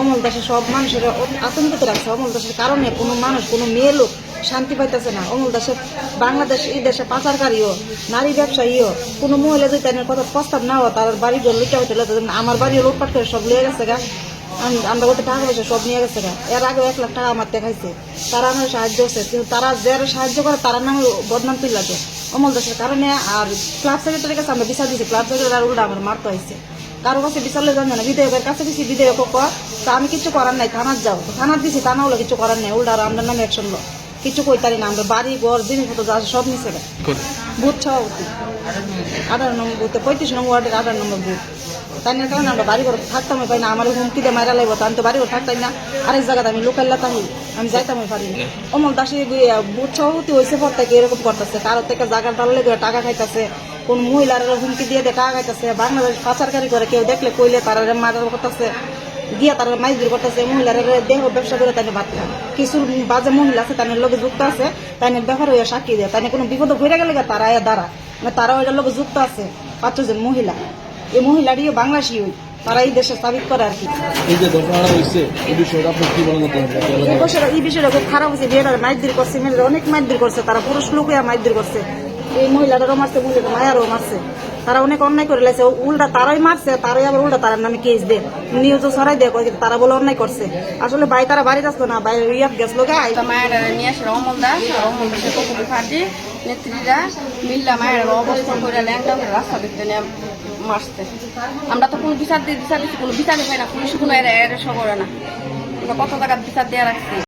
অমল দাসের সব মানুষের আতঙ্কিত রাখছে অমল দাসের কারণে কোনো মানুষ, কোনো মেয়ে লোক শান্তি পাইতেছে না। অমল দাসের বাংলাদেশ, এই দেশে পাচারকারীও, নারী ব্যবসায়ীও, কোনো মহিলা যদি তাদের কথা প্রস্তাব না হয় তার বাড়ি ঘর লুটা হইতে আমার বাড়িও লুটপাট করে সব লিয়ে গেছে গা। আমরা বলতে টাকা পয়সা সব নিয়ে গেছে গা। এর আগে এক লাখ টাকা আমার দেখাইছে। তারা আমার সাহায্য করছে। কিন্তু তারা যারা সাহায্য করে তারা নামে বদনাম তুই লাগে অমল দাসের কারণে আর ক্লাব সেক্রেটারির কাছে আমরা বিচার দিয়েছি। ক্লাব সেক্রেটারি আর উল্টা আমার মারতে হয়েছে। কারও কাছে বিচারলে জানবে না বিধেয়কের কাছে দিছি বিধেয়ক কর তা আমি কিছু করার নাই থানার যাও। থানার দিছি থানা হলো কিছু করার নাই উল্টা আমরা নামে অ্যাকশন লো কিছু কইতারি না আমরা বাড়ি ঘর জিনিসপত্র যা সব নিচে বুথ সভাপতি। আঠারো নম্বর বুথে পঁয়ত্রিশ নম্বর ওয়ার্ডের আঠারো নম্বর বুথ। তাই না কারণে আমরা বাড়ি ঘর থাকতাম পাই না আমার হুমকি দিয়ে মারা লাগবো তো আমি তো বাড়ি ঘর থাকতাম না। আরেক জায়গাতে আমি লোকাল তাহি আমি যাইতাম পারি না অমল দাসে বুথ সভাপতি হয়েছে পর থেকে এরকম করতেছে কারোর থেকে জায়গা করে টাকা খাইতেছে। কোন মহিলার হুমকি দিয়ে দেখা টাকা খাইতেছে বাংলাদেশ পাচারকারী করে কেউ দেখলে কইলে তারা মারার করতেছে গিয়া তারা মাইজুর করতেছে মহিলারা দেহ ব্যবসা করে তাই বাদ। কিছু বাজে মহিলা আছে তাদের লোকে যুক্ত আছে তাই ব্যবহার হয়ে সাক্ষী দেয় তাই কোনো বিপদ ঘুরে গেলে তারা এ দাঁড়া মানে তারা ওইটার লোকে যুক্ত আছে পাঁচজন মহিলা। এই মহিলাটিও বাংলাদেশি হই তারা এই দেশে সাবিত করে আর কি। এই যে ঘটনাটা হয়েছে এই বিষয়টা আপনি কি মনে করতে এই বিষয়টা খুব খারাপ হয়েছে বিয়েটা করছে মেয়েরা অনেক মাইদির করছে তারা পুরুষ লোকে মাইদির করছে। এই মহিলাটারও মারছে মহিলাটা মায়ারও মারছে। তারা অনেক অন্যায় করে লাইছে উল্টা তারাই মারছে, তারাই আবার উল্টা তার নামে কেস দে নিউজও সরাই দেয়, কয় তারা বলে অন্যায় করছে। আসলে ভাই, তারা বাড়িতে আসতো না বাইরে ইয়াত গেছিল গাই মায়ের নিয়ে আসলে অমল দাস অমল দাসের কপুরি ফাটি নেত্রীরা মিল্লা মায়ের অবস্থান করে ল্যাংটা করে রাস্তা দেখতে নিয়ে মারছে। আমরা তো কোনো বিচার দিয়ে বিচার দিচ্ছি কোনো বিচারই পাই না, পুলিশ কোনো এর এর করে না। কত টাকার বিচার দিয়ে রাখছি?